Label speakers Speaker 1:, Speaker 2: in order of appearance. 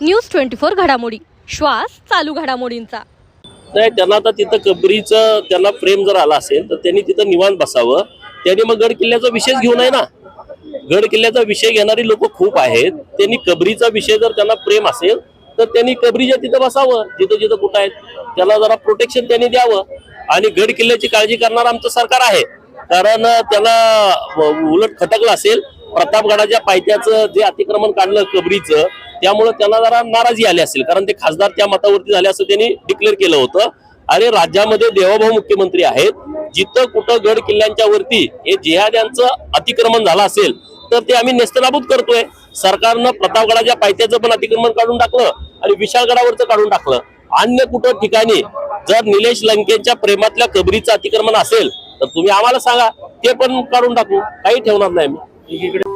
Speaker 1: News twenty four घडामोडी. श्वास चालू घडामोडींचा.
Speaker 2: नाही त्यांना आता तिथं कबरीचं त्यांना प्रेम जर आला असेल तर त्यांनी तिथं निवांत बसावं. त्यांनी मग गड किल्ल्याचा विषयच घेऊ नये ना. गड किल्ल्याचा विषय घेणारी लोक खूप आहेत. त्यांनी कबरीचा विषय जर त्यांना प्रेम असेल तर त्यांनी कबरीच्या तिथं बसावं. जिथं जिथं कुठं आहेत त्याला जरा प्रोटेक्शन त्यांनी द्यावं. आणि गड किल्ल्याची काळजी करणार आमचं सरकार आहे. कारण त्याला उलट खटकलं असेल. प्रतापगडाच्या पायथ्याचं जे अतिक्रमण काढलं कबरीचं त्यामुळे त्यांना जरा नाराजी आली असेल. कारण ते खासदार त्या मतावरती झाले असं त्यांनी डिक्लेअर केलं होतं. आणि राज्यामध्ये देवाभाऊ मुख्यमंत्री आहेत. जिथं कुठं गड किल्ल्यांच्या वरती हे जिहाद्यांचं अतिक्रमण झालं असेल तर ते आम्ही नेस्तनाबूत करतोय. सरकारनं प्रतापगडाच्या पायथ्याचं पण अतिक्रमण काढून टाकलं आणि विशाळगडावरचं काढून टाकलं. अन्य कुठं ठिकाणी जर निलेश लंकेच्या प्रेमातल्या कबरीचं अतिक्रमण असेल तर तुम्ही आम्हाला सांगा. ते पण काढून टाकू. काही ठेवणार नाही आम्ही.